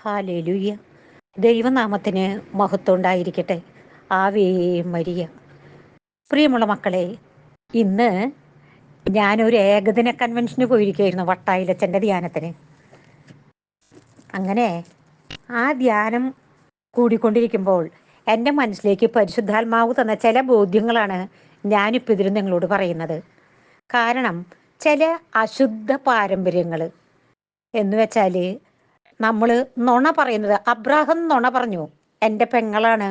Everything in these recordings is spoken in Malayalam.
ഹാലേലുയ്യ ദൈവനാമത്തിന് മഹത്വം ഉണ്ടായിരിക്കട്ടെ. ആവേ മരിയ. പ്രിയമുള്ള മക്കളെ ഇന്ന് ഞാനൊരു ഏകദിന കൺവെൻഷന് പോയിരിക്കുകയായിരുന്നു വട്ടായിലച്ചന്റെ ധ്യാനത്തിന്. അങ്ങനെ ആ ധ്യാനം കൂടിക്കൊണ്ടിരിക്കുമ്പോൾ എന്റെ മനസ്സിലേക്ക് പരിശുദ്ധാത്മാവ് തന്ന ചില ബോധ്യങ്ങളാണ് ഞാനിപ്പോൾ ഇതിൽ നിങ്ങളോട് പറയുന്നത്. കാരണം ചില അശുദ്ധ പാരമ്പര്യങ്ങൾ എന്ന് വെച്ചാൽ നമ്മൾ നുണ പറയുന്നത്. അബ്രാഹം നുണ പറഞ്ഞു. എന്റെ പെങ്ങളാണ്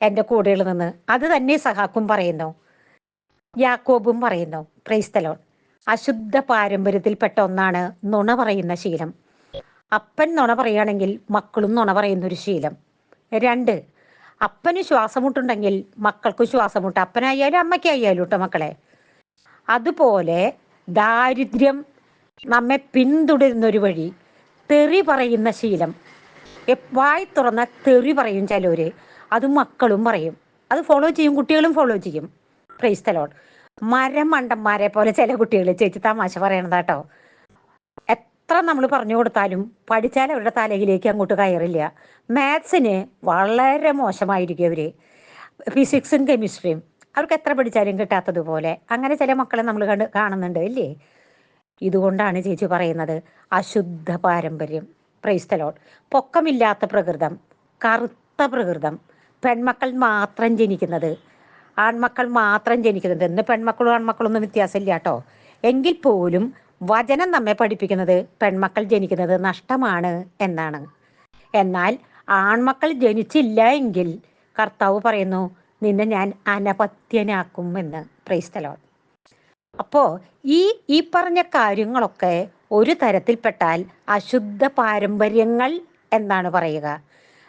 എന്റെ കൂടെയുള്ള നിന്ന്. അത് തന്നെ സഹാക്കും പറയുന്നു. യാക്കോബും പറയുന്നു ക്രൈസ്തലോൺ അശുദ്ധ പാരമ്പര്യത്തിൽപ്പെട്ട ഒന്നാണ് നുണ പറയുന്ന ശീലം. അപ്പൻ നുണ പറയുകയാണെങ്കിൽ മക്കളും നുണ പറയുന്ന ഒരു ശീലം. രണ്ട് അപ്പന് ശ്വാസമുട്ടുണ്ടെങ്കിൽ മക്കൾക്കും ശ്വാസമുട്ട്. അപ്പനായാലും അമ്മയ്ക്കായാലും കേട്ടോ മക്കളെ. അതുപോലെ ദാരിദ്ര്യം നമ്മെ പിന്തുടരുന്ന ഒരു വഴി. തെറി പറയുന്ന ശീലം. വായി തുറന്ന തെറി പറയും ചിലവര് അത് മക്കളും പറയും. അത് ഫോളോ ചെയ്യും കുട്ടികളും ഫോളോ ചെയ്യും. പ്രൈസ് തലോട്ട് മരം മണ്ടന്മാരെ പോലെ ചില കുട്ടികൾ ചേച്ചി തമാശ പറയണതാട്ടോ എത്ര നമ്മൾ പറഞ്ഞു കൊടുത്താലും പഠിച്ചാൽ അവരുടെ തലയിലേക്ക് അങ്ങോട്ട് കയറില്ല. മാത്സിന് വളരെ മോശമായിരിക്കും അവർ. ഫിസിക്സും കെമിസ്ട്രിയും അവർക്ക് എത്ര പഠിച്ചാലും കിട്ടാത്തതുപോലെ. അങ്ങനെ ചില മക്കളെ നമ്മൾ കണ്ട് കാണുന്നുണ്ട് ഇല്ലേ ഇതുകൊണ്ടാണ് ചേച്ചി പറയുന്നത്. അശുദ്ധ പാരമ്പര്യം. പ്രൈസ്തലോൺ പൊക്കമില്ലാത്ത പ്രകൃതം. കറുത്ത പ്രകൃതം. പെൺമക്കൾ മാത്രം ജനിക്കുന്നത്. ആൺമക്കൾ മാത്രം ജനിക്കുന്നത്. എന്ന് പെൺമക്കളും ആൺമക്കളൊന്നും വ്യത്യാസമില്ല കേട്ടോ. എങ്കിൽ പോലും വചനം നമ്മെ പഠിപ്പിക്കുന്നത് പെൺമക്കൾ ജനിക്കുന്നത് നഷ്ടമാണ് എന്നാണ്. എന്നാൽ ആൺമക്കൾ ജനിച്ചില്ല എങ്കിൽ കർത്താവ് പറയുന്നു നിന്നെ ഞാൻ അനപത്യനാക്കും എന്ന്. പ്രൈസ്തലോൺ അപ്പോ ഈ ഈ പറഞ്ഞ കാര്യങ്ങളൊക്കെ ഒരു തരത്തിൽപ്പെട്ടാൽ അശുദ്ധ പാരമ്പര്യങ്ങൾ എന്നാണ് പറയുക.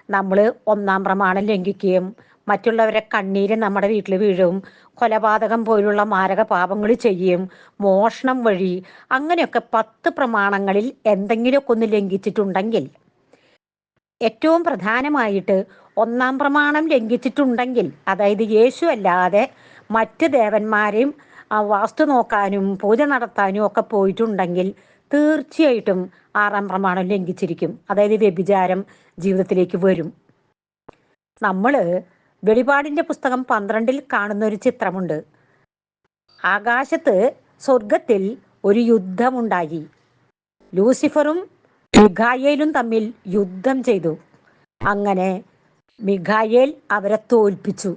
നമ്മൾ ഒന്നാം പ്രമാണം ലംഘിക്കുകയും മറ്റുള്ളവരെ കണ്ണീര് നമ്മുടെ വീട്ടിൽ വീഴും കൊലപാതകം പോലുള്ള മാരക പാപങ്ങൾ ചെയ്യും മോഷണം വഴി അങ്ങനെയൊക്കെ പത്ത് പ്രമാണങ്ങളിൽ എന്തെങ്കിലുമൊക്കെ ഒന്ന് ലംഘിച്ചിട്ടുണ്ടെങ്കിൽ ഏറ്റവും പ്രധാനമായിട്ട് ഒന്നാം പ്രമാണം ലംഘിച്ചിട്ടുണ്ടെങ്കിൽ അതായത് യേശു അല്ലാതെ മറ്റ് ദേവന്മാരെയും ആ, വാസ്തു നോക്കാനും പൂജ നടത്താനും ഒക്കെ പോയിട്ടുണ്ടെങ്കിൽ തീർച്ചയായിട്ടും ആറാം പ്രമാണം ലംഘിച്ചിരിക്കും. അതായത് വ്യഭിചാരം ജീവിതത്തിലേക്ക് വരും. നമ്മൾ വെളിപാടിന്റെ പുസ്തകം പന്ത്രണ്ടിൽ കാണുന്ന ഒരു ചിത്രമുണ്ട്. ആകാശത്ത് സ്വർഗത്തിൽ ഒരു യുദ്ധമുണ്ടായി. ലൂസിഫറും മിഖായേലും തമ്മിൽ യുദ്ധം ചെയ്തു. അങ്ങനെ മിഖായേൽ അവരെ തോൽപ്പിച്ചു.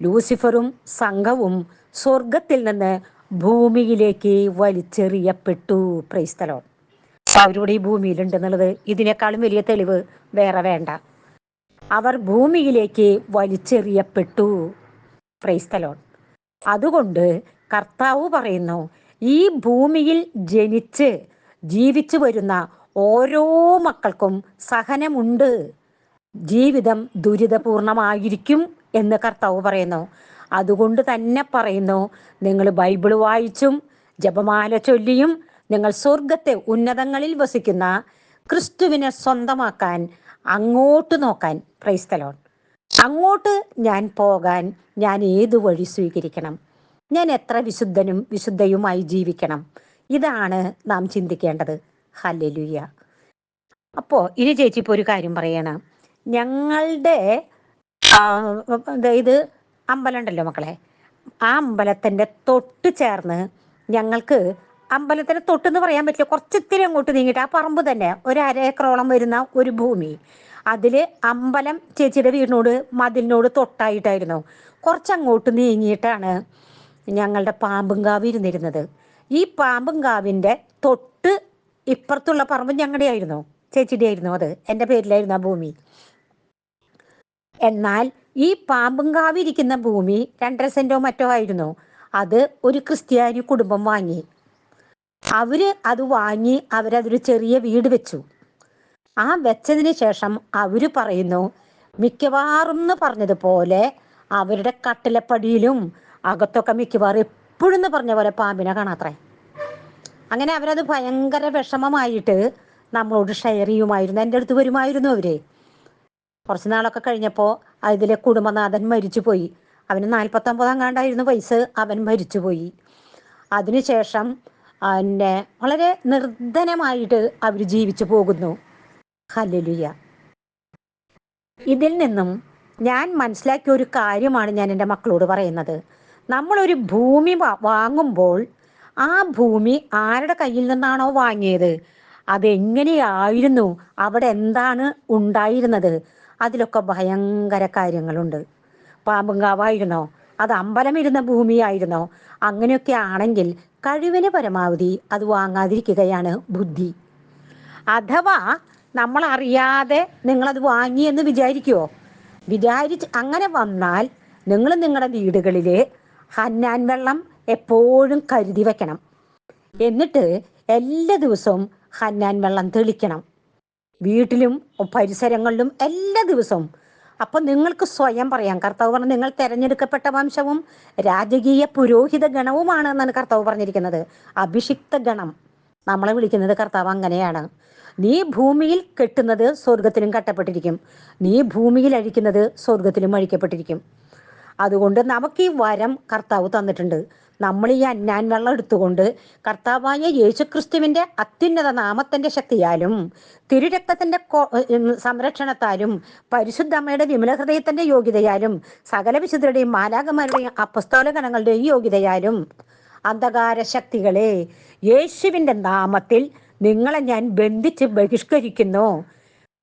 ലൂസിഫറും സംഘവും സ്വർഗത്തിൽ നിന്ന് ഭൂമിയിലേക്ക് വലിച്ചെറിയപ്പെട്ടു. പ്രൈസ്തലോ അവരുടെ ഈ ഭൂമിയിലുണ്ടെന്നുള്ളത് ഇതിനേക്കാളും വലിയ തെളിവ് വേറെ വേണ്ട. അവർ ഭൂമിയിലേക്ക് വലിച്ചെറിയപ്പെട്ടു. പ്രൈസ്തലോൺ അതുകൊണ്ട് കർത്താവ് പറയുന്നു ഈ ഭൂമിയിൽ ജനിച്ച് ജീവിച്ചു വരുന്ന ഓരോ മക്കൾക്കും സഹനമുണ്ട്. ജീവിതം ദുരിതപൂർണമായിരിക്കും. എന്ന് കർത്താവ് പറയുന്നു. അതുകൊണ്ട് തന്നെ പറയുന്നു നിങ്ങൾ ബൈബിൾ വായിച്ചും ജപമാല ചൊല്ലിയും നിങ്ങൾ സ്വർഗത്തെ ഉന്നതങ്ങളിൽ വസിക്കുന്ന ക്രിസ്തുവിനെ സ്വന്തമാക്കാൻ അങ്ങോട്ട് നോക്കാൻ ക്രൈസ്തലോൺ അങ്ങോട്ട് ഞാൻ പോകാൻ ഞാൻ ഏത് വഴി സ്വീകരിക്കണം? ഞാൻ എത്ര വിശുദ്ധനും വിശുദ്ധയുമായി ജീവിക്കണം? ഇതാണ് നാം ചിന്തിക്കേണ്ടത്. ഹല്ലേലൂയ. അപ്പോ ഇനി ചേച്ചി ഇപ്പോൾ ഒരു കാര്യം പറയണം. ഞങ്ങളുടെ ആ, അമ്പലമുണ്ടല്ലോ മക്കളെ. ആ അമ്പലത്തിന്റെ തൊട്ട് ചേർന്ന് ഞങ്ങൾക്ക് അമ്പലത്തിന് തൊട്ടെന്ന് പറയാൻ പറ്റില്ല. കുറച്ചിത്തിരി അങ്ങോട്ട് നീങ്ങിയിട്ട് ആ പറമ്പ് തന്നെ ഒരു അര ഏക്കറോളം വരുന്ന ഒരു ഭൂമി. അതിൽ അമ്പലം ചേച്ചിയുടെ വീടിനോട് മതിലിനോട് തൊട്ടായിട്ടായിരുന്നു. കുറച്ചങ്ങോട്ട് നീങ്ങിയിട്ടാണ് ഞങ്ങളുടെ പാമ്പുങ്കാവ് ഇരുന്നിരുന്നത്. ഈ പാമ്പുംകാവിന്റെ തൊട്ട് ഇപ്പുറത്തുള്ള പറമ്പ് ഞങ്ങളുടെ ആയിരുന്നു ചേച്ചിയുടെ ആയിരുന്നു അത്. എന്റെ പേരിലായിരുന്നു ആ ഭൂമി. എന്നാൽ ഈ പാമ്പുങ്കാവിരിക്കുന്ന ഭൂമി രണ്ടര സെന്റോ മറ്റോ ആയിരുന്നു. അത് ഒരു ക്രിസ്ത്യാനി കുടുംബം വാങ്ങി. അവർ അത് വാങ്ങി അവരതൊരു ചെറിയ വീട് വെച്ചു. ആ വെച്ചതിന് ശേഷം അവർ പറയുന്നു മിക്കവാറും എന്ന് പറഞ്ഞതുപോലെ അവരുടെ കട്ടിലപ്പടിയിലും അകത്തൊക്കെ മിക്കവാറും എപ്പോഴും എന്ന് പറഞ്ഞ പോലെ പാമ്പിനെ കാണാത്രേ. അങ്ങനെ അവരത് ഭയങ്കര വിഷമമായിട്ട് നമ്മളോട് ഷെയർ ചെയ്യുമായിരുന്നു. എന്റെ അടുത്ത് വരുമായിരുന്നു അവർ. കുറച്ച് നാളൊക്കെ കഴിഞ്ഞപ്പോൾ അതിലെ കുടുംബനാഥൻ മരിച്ചുപോയി. അവന് നാൽപ്പത്തൊമ്പതാം കാണ്ടായിരുന്നു വയസ്സ്. അവൻ മരിച്ചുപോയി. അതിനുശേഷം പിന്നെ വളരെ നിർദ്ധനമായിട്ട് അവർ ജീവിച്ചു പോകുന്നു. ഹലലുയ ഇതിൽ നിന്നും ഞാൻ മനസ്സിലാക്കിയ ഒരു കാര്യമാണ് ഞാൻ എന്റെ മക്കളോട് പറയുന്നത്. നമ്മളൊരു ഭൂമി വാങ്ങുമ്പോൾ ആ ഭൂമി ആരുടെ കയ്യിൽ നിന്നാണോ വാങ്ങിയത്? അതെങ്ങനെയായിരുന്നു? അവിടെ എന്താണ് ഉണ്ടായിരുന്നത്? അതിലൊക്കെ ഭയങ്കര കാര്യങ്ങളുണ്ട്. പാമ്പുങ്കാവായിരുന്നോ? അത് അമ്പലമിരുന്ന ഭൂമിയായിരുന്നോ? അങ്ങനെയൊക്കെ ആണെങ്കിൽ കഴിവിന് പരമാവധി അത് വാങ്ങാതിരിക്കുകയാണ് ബുദ്ധി. അഥവാ നമ്മൾ അറിയാതെ നിങ്ങളത് വാങ്ങി എന്ന് വിചാരിക്കുമോ വിചാരിച്ച് അങ്ങനെ വന്നാൽ നിങ്ങൾ നിങ്ങളുടെ വീടുകളിൽ ഹന്നാൻ വെള്ളം എപ്പോഴും കരുതി വെക്കണം. എന്നിട്ട് എല്ലാ ദിവസവും ഹന്നാൻ വെള്ളം തെളിക്കണം. വീട്ടിലും പരിസരങ്ങളിലും എല്ലാ ദിവസവും. അപ്പൊ നിങ്ങൾക്ക് സ്വയം പറയാം. കർത്താവ് പറഞ്ഞു നിങ്ങൾ തെരഞ്ഞെടുക്കപ്പെട്ട വംശവും രാജകീയ പുരോഹിത ഗണവുമാണ് എന്നാണ് കർത്താവ് പറഞ്ഞിരിക്കുന്നത്. അഭിഷിക്ത ഗണം. നമ്മളെ വിളിക്കുന്നത് കർത്താവ് അങ്ങനെയാണ്. നീ ഭൂമിയിൽ കെട്ടുന്നത് സ്വർഗത്തിലും കട്ടപ്പെട്ടിരിക്കും. നീ ഭൂമിയിൽ അഴിക്കുന്നത് സ്വർഗത്തിലും അഴിക്കപ്പെട്ടിരിക്കും. അതുകൊണ്ട് നമുക്ക് ഈ വരം കർത്താവ് തന്നിട്ടുണ്ട്. നമ്മൾ ഈ അന്നാൻ വെള്ളം എടുത്തുകൊണ്ട് കർത്താവായ യേശുക്രിസ്തുവിന്റെ അത്യുന്നത നാമത്തിന്റെ ശക്തിയാലും ഉം, സംരക്ഷണത്താലും പരിശുദ്ധമ്മയുടെ വിമല ഹൃദയത്തിന്റെ യോഗ്യതയാലും സകല വിശുദ്ധരുടെയും മാലാകന്മാരുടെയും അപ്പസ്തോല ഗണങ്ങളുടെയും യോഗ്യതയാലും അന്ധകാര ശക്തികളെ യേശുവിന്റെ നാമത്തിൽ നിങ്ങളെ ഞാൻ ബന്ധിച്ച് ബഹിഷ്കരിക്കുന്നു.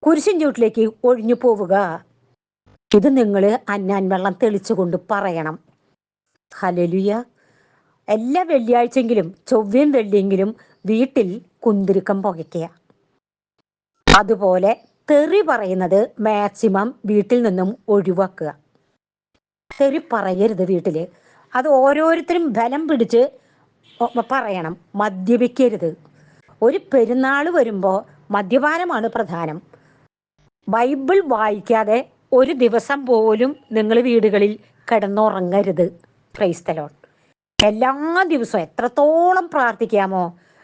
കുരിശിൻ ചൂട്ടിലേക്ക് ഒഴിഞ്ഞു പോവുക. ഇത് നിങ്ങൾ അന്നാൻ വെള്ളം തെളിച്ചുകൊണ്ട് പറയണം. ഹലലുയ എല്ലാ വെള്ളിയാഴ്ചയെങ്കിലും ചൊവ്വയും വെള്ളിയെങ്കിലും വീട്ടിൽ കുന്തിരുക്കം പുകയ്ക്കുക. അതുപോലെ തെറി പറയുന്നത് മാക്സിമം വീട്ടിൽ നിന്നും ഒഴിവാക്കുക. തെറി പറയരുത് വീട്ടിൽ. അത് ഓരോരുത്തരും ബലം പിടിച്ച് പറയണം. മദ്യപിക്കരുത്. ഒരു പെരുന്നാൾ വരുമ്പോൾ മദ്യപാനമാണ് പ്രധാനം. ബൈബിൾ വായിക്കാതെ ഒരു ദിവസം പോലും നിങ്ങൾ വീടുകളിൽ കിടന്നുറങ്ങരുത്. ക്രൈസ്തലോൺ എല്ലാ ദിവസവും എത്രത്തോളം പ്രാർത്ഥിക്കാമോ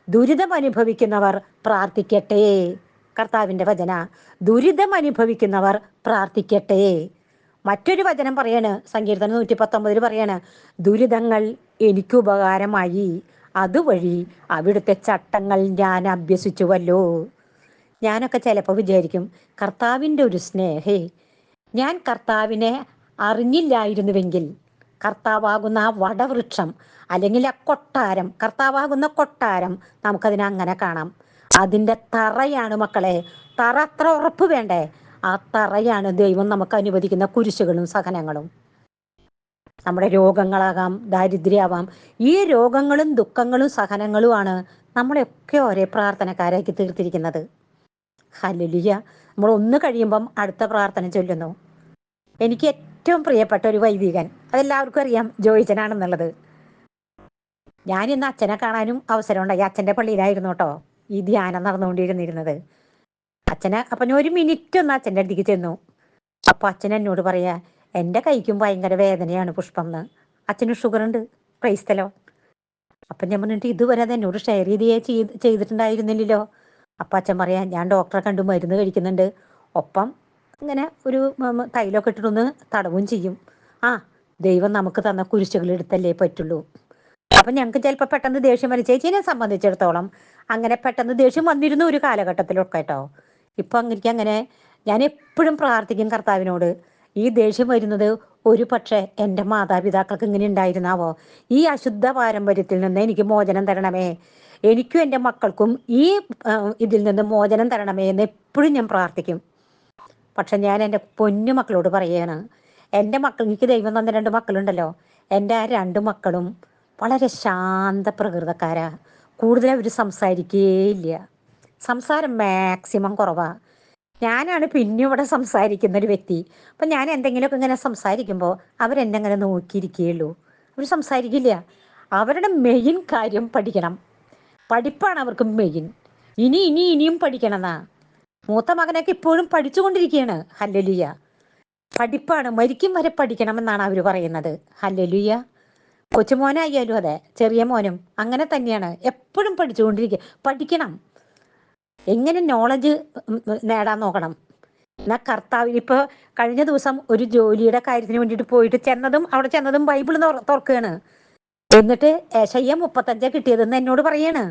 ദുരിതം അനുഭവിക്കുന്നവർ പ്രാർത്ഥിക്കട്ടെ. കർത്താവിന്റെ വചന ദുരിതം അനുഭവിക്കുന്നവർ പ്രാർത്ഥിക്കട്ടെ. മറ്റൊരു വചനം പറയാണ് സങ്കീർത്തനം നൂറ്റി പത്തൊമ്പതിൽ പറയാണ് ദുരിതങ്ങൾ എനിക്ക് ഉപകാരമായി. അതുവഴി അവിടുത്തെ ചട്ടങ്ങൾ ഞാൻ അഭ്യസിച്ചുവല്ലോ. ഞാനൊക്കെ ചിലപ്പോൾ വിചാരിക്കും കർത്താവിന്റെ ഒരു സ്നേഹേ ഞാൻ കർത്താവിനെ അറിഞ്ഞില്ലായിരുന്നുവെങ്കിൽ കർത്താവാകുന്ന ആ വടവൃക്ഷം അല്ലെങ്കിൽ ആ കൊട്ടാരം കർത്താവാകുന്ന കൊട്ടാരം നമുക്കതിനെ അങ്ങനെ കാണാം. അതിന്റെ തറയാണ് മക്കളെ തറ അത്ര ഉറപ്പ് വേണ്ടേ? ആ തറയാണ് ദൈവം നമുക്ക് അനുവദിക്കുന്ന കുരിശുകളും സഹനങ്ങളും. നമ്മുടെ രോഗങ്ങളാകാം ദാരിദ്ര്യമാവാം ഈ രോഗങ്ങളും ദുഃഖങ്ങളും സഹനങ്ങളുമാണ് നമ്മളെയൊക്കെ ഒരേ പ്രാർത്ഥനക്കാരാക്കി തീർത്തിരിക്കുന്നത്. ഹല്ലേലൂയ. നമ്മൾ ഒന്ന് കഴിയുമ്പം അടുത്ത പ്രാർത്ഥന ചൊല്ലുന്നു. എനിക്ക് ഏറ്റവും പ്രിയപ്പെട്ട ഒരു വൈദികൻ. അതെല്ലാവർക്കും അറിയാം ജോയിച്ചനാണെന്നുള്ളത്. ഞാൻ ഇന്ന് അച്ഛനെ കാണാനും അവസരമുണ്ടായി അച്ഛന്റെ പള്ളിയിലായിരുന്നു കേട്ടോ ഈ ധ്യാനം നടന്നുകൊണ്ടിരുന്നിരുന്നത്. അച്ഛനെ അപ്പം ഞാൻ ഒരു മിനിറ്റ് ഒന്ന് അച്ഛന്റെ അടുത്തേക്ക് ചെന്നു. അപ്പൊ അച്ഛൻ എന്നോട് പറയാ എന്റെ കൈക്കും ഭയങ്കര വേദനയാണ് പുഷ്പം എന്ന് അച്ഛന് ഷുഗർ ഉണ്ട്. പ്രൈസ്തലോ അപ്പം ഞാൻ പറഞ്ഞിട്ട് ഇതുവരെ അത് എന്നോട് ഷെയർ ചെയ്തേ ചെയ്ത് ചെയ്തിട്ടുണ്ടായിരുന്നില്ലല്ലോ. അപ്പം അച്ഛൻ പറയാ ഞാൻ ഡോക്ടറെ കണ്ടു മരുന്ന് കഴിക്കുന്നുണ്ട്. ഒപ്പം ഇങ്ങനെ ഒരു തൈലൊക്കെ ഇട്ടിട്ടൊന്ന് തടവും ചെയ്യും. ആ ദൈവം നമുക്ക് തന്ന കുരിശുകൾ എടുത്തല്ലേ പറ്റുള്ളൂ. അപ്പം ഞങ്ങൾക്ക് ചിലപ്പോൾ പെട്ടെന്ന് ദേഷ്യം വരും. ചേച്ചീനെ സംബന്ധിച്ചിടത്തോളം അങ്ങനെ പെട്ടെന്ന് ദേഷ്യം വന്നിരുന്നു ഒരു കാലഘട്ടത്തിലൊക്കെ കേട്ടോ. ഇപ്പം എനിക്ക് അങ്ങനെ ഞാൻ എപ്പോഴും പ്രാർത്ഥിക്കും കർത്താവിനോട് ഈ ദേഷ്യം വരുന്നത് ഒരു പക്ഷേ എന്റെ മാതാപിതാക്കൾക്ക് ഇങ്ങനെ ഉണ്ടായിരുന്നാവോ? ഈ അശുദ്ധ പാരമ്പര്യത്തിൽ നിന്ന് എനിക്ക് മോചനം തരണമേ. എനിക്കും എന്റെ മക്കൾക്കും ഈ ഇതിൽ നിന്ന് മോചനം തരണമേ എന്ന് എപ്പോഴും ഞാൻ പ്രാർത്ഥിക്കും. പക്ഷെ ഞാൻ എന്റെ പൊന്നു മക്കളോട് പറയുകയാണ് എന്റെ മക്കൾ എനിക്ക് ദൈവം തന്ന രണ്ട് മക്കളുണ്ടല്ലോ എന്റെ ആ രണ്ട് മക്കളും വളരെ ശാന്ത പ്രകൃതക്കാരാ. കൂടുതൽ അവർ സംസാരിക്കുകയില്ല സംസാരം മാക്സിമം കുറവാ. ഞാനാണ് പിന്നെ ഇവിടെ സംസാരിക്കുന്ന ഒരു വ്യക്തി. അപ്പം ഞാൻ എന്തെങ്കിലുമൊക്കെ ഇങ്ങനെ സംസാരിക്കുമ്പോൾ അവരെന്നെ അങ്ങനെ നോക്കിയിരിക്കുകയുള്ളൂ. അവർ സംസാരിക്കില്ല. അവരുടെ മെയിൻ കാര്യം പഠിക്കണം. പഠിപ്പാണ് അവർക്ക് മെയിൻ ഇനി ഇനി ഇനിയും പഠിക്കണമെന്നാ. മൂത്ത മകനൊക്കെ ഇപ്പോഴും പഠിച്ചുകൊണ്ടിരിക്കുകയാണ്. ഹല്ലലുയ. പഠിപ്പാണ്. മരിക്കും വരെ പഠിക്കണമെന്നാണ് അവർ പറയുന്നത്. ഹല്ലലുയ. കൊച്ചുമോനായാലും അതെ. ചെറിയ മോനും അങ്ങനെ തന്നെയാണ്. എപ്പോഴും പഠിച്ചുകൊണ്ടിരിക്കുക. പഠിക്കണം. എങ്ങനെ നോളജ് നേടാൻ നോക്കണം. എന്നാ കർത്താവ് ഇപ്പൊ കഴിഞ്ഞ ദിവസം ഒരു ജോലിയുടെ കാര്യത്തിന് വേണ്ടിയിട്ട് പോയിട്ട് ചെന്നതും അവിടെ ചെന്നതും ബൈബിൾ തുറക്കുകയാണ്. എന്നിട്ട് ഏശയ്യ മുപ്പത്തഞ്ചാ കിട്ടിയതെന്ന് എന്നോട് പറയാണ്.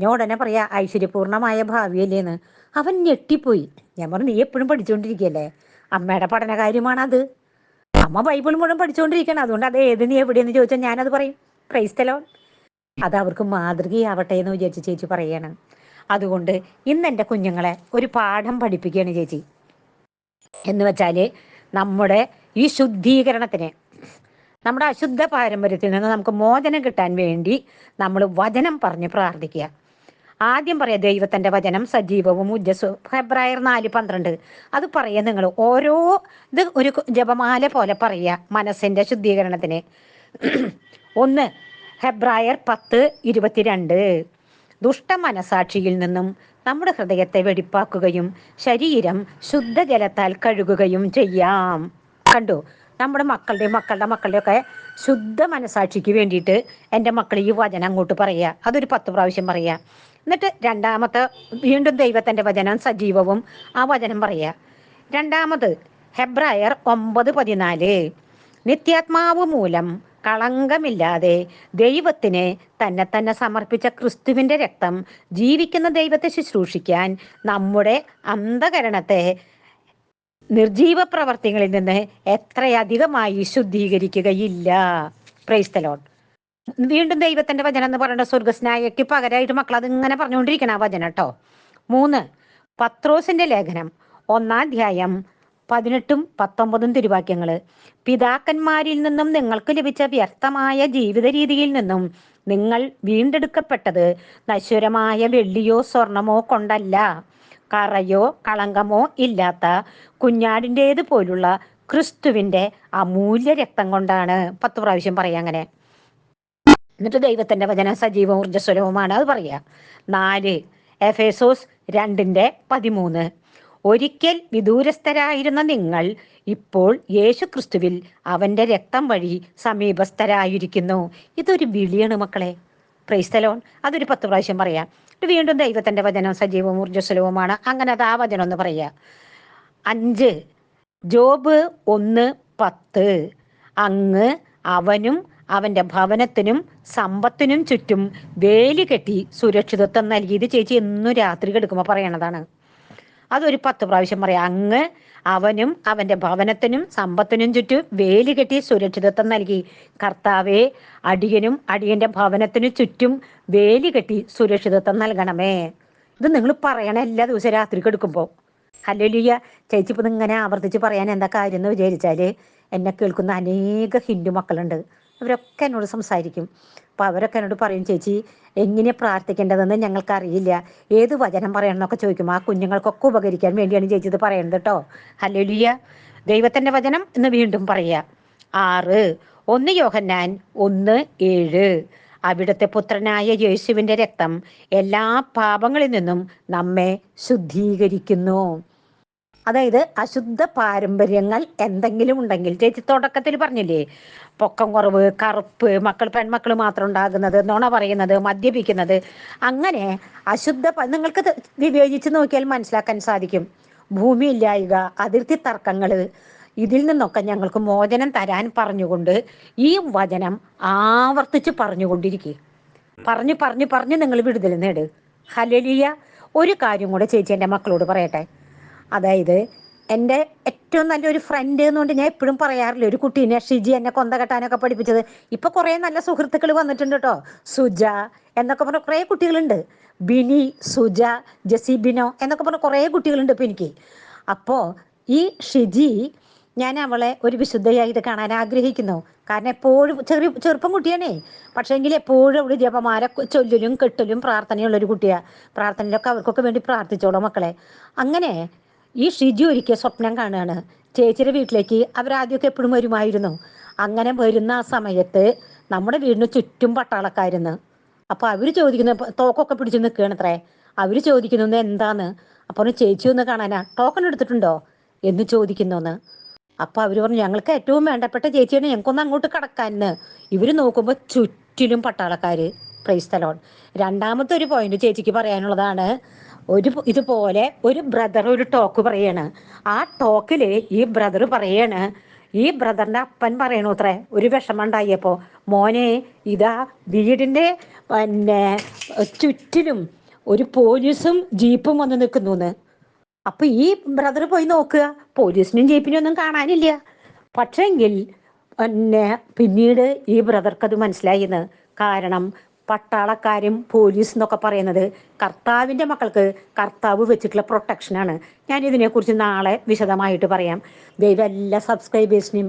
ഞാൻ ഉടനെ പറയാ ഐശ്വര്യപൂർണമായ ഭാവിയല്ലേന്ന്. അവൻ ഞെട്ടിപ്പോയി. ഞാൻ പറഞ്ഞു നീ എപ്പോഴും പഠിച്ചുകൊണ്ടിരിക്കുകയല്ലേ അമ്മയുടെ പഠന കാര്യമാണത്. അമ്മ ബൈബിൾ മുഴുവൻ പഠിച്ചുകൊണ്ടിരിക്കണം അതുകൊണ്ട് അത് ഏത് നീ എവിടെയെന്ന് ചോദിച്ചാൽ ഞാനത് പറയും. ക്രൈസ്തലോൺ അത് അവർക്ക് മാതൃകയാവട്ടെ എന്ന് വിചാരിച്ച് ചേച്ചി പറയാണ് അതുകൊണ്ട് ഇന്ന് എന്റെ കുഞ്ഞുങ്ങളെ ഒരു പാഠം പഠിപ്പിക്കുകയാണ് ചേച്ചി. എന്ന് വെച്ചാൽ നമ്മുടെ ഈ ശുദ്ധീകരണത്തിന് നമ്മുടെ അശുദ്ധ പാരമ്പര്യത്തിൽ നിന്ന് നമുക്ക് മോചനം കിട്ടാൻ വേണ്ടി നമ്മൾ വചനം പറഞ്ഞ് പ്രാർത്ഥിക്കുക. ആദ്യം പറയാം ദൈവത്തിന്റെ വചനം സജീവവും ഉജ്ജസ്വ ഫെബ്രുവരി നാല് പന്ത്രണ്ട്. അത് പറയുക നിങ്ങൾ ഓരോ ഇത് ഒരു ജപമാല പോലെ പറയുക മനസ്സിന്റെ ശുദ്ധീകരണത്തിന്. ഒന്ന് ഫെബ്രുവരി പത്ത് ഇരുപത്തിരണ്ട്. ദുഷ്ട മനസാക്ഷിയിൽ നിന്നും നമ്മുടെ ഹൃദയത്തെ വെടിപ്പാക്കുകയും ശരീരം ശുദ്ധജലത്താൽ കഴുകുകയും ചെയ്യാം. കണ്ടു? നമ്മുടെ മക്കളുടെയും മക്കളുടെ മക്കളുടെ ഒക്കെ ശുദ്ധ മനസാക്ഷിക്ക് വേണ്ടിയിട്ട് എന്റെ മക്കൾ ഈ വചനം അങ്ങോട്ട് പറയുക അതൊരു പത്ത് പ്രാവശ്യം പറയുക എന്നിട്ട് രണ്ടാമത്തെ വീണ്ടും ദൈവത്തിന്റെ വചനം സജീവവും ആ വചനം പറയുക. രണ്ടാമത് ഹെബ്രായർ ഒമ്പത് പതിനാല് നിത്യാത്മാവ് മൂലം കളങ്കമില്ലാതെ ദൈവത്തിന് തന്നെ തന്നെ സമർപ്പിച്ച ക്രിസ്തുവിന്റെ രക്തം ജീവിക്കുന്ന ദൈവത്തെ ശുശ്രൂഷിക്കാൻ നമ്മുടെ അന്ധകരണത്തെ നിർജീവ പ്രവർത്തികളിൽ നിന്ന് എത്രയധികമായി ശുദ്ധീകരിക്കുകയില്ല. പ്രൈസ്തലോൺ വീണ്ടും ദൈവത്തിന്റെ വചനം എന്ന് പറയുന്ന സ്വർഗസ്നായയ്ക്ക് പകരമായിട്ട് മക്കൾ അതിങ്ങനെ പറഞ്ഞുകൊണ്ടിരിക്കണം ആ വചനം കേട്ടോ മൂന്ന് പത്രോസിന്റെ ലേഖനം ഒന്നാം അധ്യായം പതിനെട്ടും പത്തൊമ്പതും തിരുവാക്യങ്ങൾ പിതാക്കന്മാരിൽ നിന്നും നിങ്ങൾക്ക് ലഭിച്ച വ്യർത്ഥമായ ജീവിത രീതിയിൽ നിന്നും നിങ്ങൾ വീണ്ടെടുക്കപ്പെട്ടത് നശ്വരമായ വെള്ളിയോ സ്വർണമോ കൊണ്ടല്ല. കറയോ കളങ്കമോ ഇല്ലാത്ത കുഞ്ഞാടിന്റേത് പോലുള്ള ക്രിസ്തുവിന്റെ അമൂല്യ രക്തം കൊണ്ടാണ്. പത്ത് പ്രാവശ്യം പറയാം അങ്ങനെ. എന്നിട്ട് ദൈവത്തിന്റെ വചന സജീവ ഊർജസ്വരവുമാണ് അത് പറയുക നാല് എഫേസോസ് രണ്ടിന്റെ പതിമൂന്ന്. ഒരിക്കൽ വിദൂരസ്ഥരായിരുന്ന നിങ്ങൾ ഇപ്പോൾ യേശു ക്രിസ്തുവിൽ അവന്റെ രക്തം വഴി സമീപസ്ഥരായിരിക്കുന്നു. ഇതൊരു വിളിയാണ് മക്കളെ. പ്രൈസ്തലോൺ അതൊരു പത്ത് പ്രാവശ്യം പറയാം. വീണ്ടും ദൈവത്തിന്റെ വചനം സജീവവും ഊർജസ്വലവുമാണ്. അങ്ങനെ അത് ആ വചനം ഒന്ന് പറയുക അഞ്ച് ജോബ് ഒന്ന് പത്ത്. അങ്ങ് അവനും അവന്റെ ഭവനത്തിനും സമ്പത്തിനും ചുറ്റും വേലി കെട്ടി സുരക്ഷിതത്വം നൽകിയത് ചേച്ചി എന്നും രാത്രി കിടക്കുമ്പോൾ പറയണതാണ്. അതൊരു പത്ത് പ്രാവശ്യം പറയാം. അങ്ങ് അവനും അവന്റെ ഭവനത്തിനും സമ്പത്തിനും ചുറ്റും വേലി കെട്ടി സുരക്ഷിതത്വം നൽകി. കർത്താവെ അടിയനും അടിയന്റെ ഭവനത്തിനു ചുറ്റും വേലി കെട്ടി സുരക്ഷിതത്വം നൽകണമേ. ഇത് നിങ്ങൾ പറയണ എല്ലാ ദിവസവും രാത്രി കെടുക്കുമ്പോൾ ഹല്ലേലൂയ. ചേച്ചി ഇപ്പം ഇങ്ങനെ ആവർത്തിച്ച് പറയാൻ എന്താ കാര്യം എന്ന് വിചാരിച്ചാൽ എന്നെ കേൾക്കുന്ന അനേക ഹിന്ദു മക്കളുണ്ട്. അവരൊക്കെ എന്നോട് സംസാരിക്കും. അപ്പോൾ അവരൊക്കെ എന്നോട് പറയും ചേച്ചി എങ്ങനെ പ്രാർത്ഥിക്കേണ്ടതെന്ന് ഞങ്ങൾക്കറിയില്ല. ഏത് വചനം പറയണം എന്നൊക്കെ ചോദിക്കും. ആ കുഞ്ഞുങ്ങൾക്കൊക്കെ ഉപകരിക്കാൻ വേണ്ടിയാണ് ചേച്ചി ഇത് പറയുന്നത് കേട്ടോ ഹല്ലേലൂയ ദൈവത്തിന്റെ വചനം എന്ന് വീണ്ടും പറയുക ആറ്. ഒന്ന് യോഹന്നാൻ ഒന്ന് ഏഴ്. അവിടുത്തെ പുത്രനായ യേശുവിന്റെ രക്തം എല്ലാ പാപങ്ങളിൽ നിന്നും നമ്മെ ശുദ്ധീകരിക്കുന്നു. അതായത് അശുദ്ധ പാരമ്പര്യങ്ങൾ എന്തെങ്കിലും ഉണ്ടെങ്കിൽ ചേച്ചി തുടക്കത്തിൽ പറഞ്ഞില്ലേ പൊക്കം കുറവ് കറുപ്പ് മക്കൾ പെൺമക്കൾ മാത്രം ഉണ്ടാകുന്നത് നുണ പറയുന്നത് മദ്യപിക്കുന്നത്. അങ്ങനെ അശുദ്ധ നിങ്ങൾക്ക് വിവേചിച്ച് നോക്കിയാൽ മനസ്സിലാക്കാൻ സാധിക്കും. ഭൂമി ഇല്ലായുക അതിർത്തി തർക്കങ്ങൾ ഇതിൽ നിന്നൊക്കെ ഞങ്ങൾക്ക് മോചനം തരാൻ പറഞ്ഞുകൊണ്ട് ഈ വചനം ആവർത്തിച്ച് പറഞ്ഞുകൊണ്ടിരിക്കുക പറഞ്ഞു പറഞ്ഞു പറഞ്ഞ് നിങ്ങൾ വിടുതൽ നേട്. ഹലലിയ ഒരു കാര്യം കൂടെ ചേച്ചി എന്റെ മക്കളോട് പറയട്ടെ. അതായത് എന്റെ ഏറ്റവും നല്ലൊരു ഫ്രണ്ട് എന്നുകൊണ്ട് ഞാൻ എപ്പോഴും പറയാറില്ല ഒരു കുട്ടീനെ ഷിജി എന്നെ കൊന്ത കെട്ടാനൊക്കെ പഠിപ്പിച്ചത്. ഇപ്പൊ കുറെ നല്ല സുഹൃത്തുക്കൾ വന്നിട്ടുണ്ട് കേട്ടോ. സുജ എന്നൊക്കെ പറഞ്ഞ കുറേ കുട്ടികളുണ്ട്. ബിനി സുജ ജസീബിനോ എന്നൊക്കെ പറഞ്ഞ കുറേ കുട്ടികളുണ്ട് ഇപ്പൊ എനിക്ക്. അപ്പോ ഈ ഷിജി ഞാൻ അവളെ ഒരു വിശുദ്ധയായിട്ട് കാണാൻ ആഗ്രഹിക്കുന്നു. കാരണം എപ്പോഴും ചെറിയ ചെറുപ്പം കുട്ടിയാണേ. പക്ഷേങ്കിൽ എപ്പോഴും അവൾ ജപമാല ചൊല്ലലും കെട്ടലും പ്രാർത്ഥനയുള്ള ഒരു കുട്ടിയാ. പ്രാർത്ഥനയിലൊക്കെ അവർക്കൊക്കെ വേണ്ടി പ്രാർത്ഥിച്ചോളൂ മക്കളെ. അങ്ങനെ ഈ ഷിജി ഒരിക്കൽ സ്വപ്നം കാണുകയാണ്. ചേച്ചിയുടെ വീട്ടിലേക്ക് അവരാദ്യമൊക്കെ എപ്പോഴും വരുമായിരുന്നു. അങ്ങനെ വരുന്ന ആ സമയത്ത് നമ്മുടെ വീടിന് ചുറ്റും പട്ടാളക്കാരുന്ന്. അപ്പൊ അവർ ചോദിക്കുന്ന തോക്കൊക്കെ പിടിച്ച് നിൽക്കുകയാണത്രേ. അവർ ചോദിക്കുന്നു എന്താന്ന്? അപ്പൊ ചേച്ചി ഒന്ന് കാണാനാ. ടോക്കൺ എടുത്തിട്ടുണ്ടോ? എന്ന് ചോദിക്കുന്നോന്ന്. അപ്പൊ അവർ പറഞ്ഞു ഞങ്ങൾക്ക് ഏറ്റവും വേണ്ടപ്പെട്ട ചേച്ചിയാണ് ഞങ്ങൾക്കൊന്ന് അങ്ങോട്ട് കടക്കാന്ന് ഇവർ നോക്കുമ്പോ ചുറ്റിലും പട്ടാളക്കാര് പ്രൈസ് തലോൺ. രണ്ടാമത്തെ ഒരു പോയിന്റ് ചേച്ചിക്ക് പറയാനുള്ളതാണ് ഒരു ഇതുപോലെ ഒരു ബ്രദർ ഒരു ടോക്ക് പറയാണ്. ആ ടോക്കിൽ ഈ ബ്രദർ പറയാണ്. ഈ ബ്രദറിന്റെ അപ്പൻ പറയണു അത്രേ. ഒരു വിഷമം ഉണ്ടായപ്പോ മോനെ ഇതാ വീടിന്റെ പിന്നെ ചുറ്റിലും ഒരു പോലീസും ജീപ്പും വന്ന് നിൽക്കുന്നു അപ്പൊ ഈ ബ്രദർ പോയി നോക്കുക. പോലീസിനും ജീപ്പിനും ഒന്നും കാണാനില്ല. പക്ഷെങ്കിൽ പിന്നെ പിന്നീട് ഈ ബ്രദർക്ക് അത് മനസ്സിലായിന്ന്. കാരണം പട്ടാളക്കാരും പോലീസ് എന്നൊക്കെ പറയുന്നത് കർത്താവിന്റെ മക്കൾക്ക് കർത്താവ് വെച്ചിട്ടുള്ള പ്രൊട്ടക്ഷനാണ് ഞാൻ ഇതിനെക്കുറിച്ച് നാളെ വിശദമായിട്ട് പറയാം. ദൈവം എല്ലാ സബ്സ്ക്രൈബേഴ്സിനെയും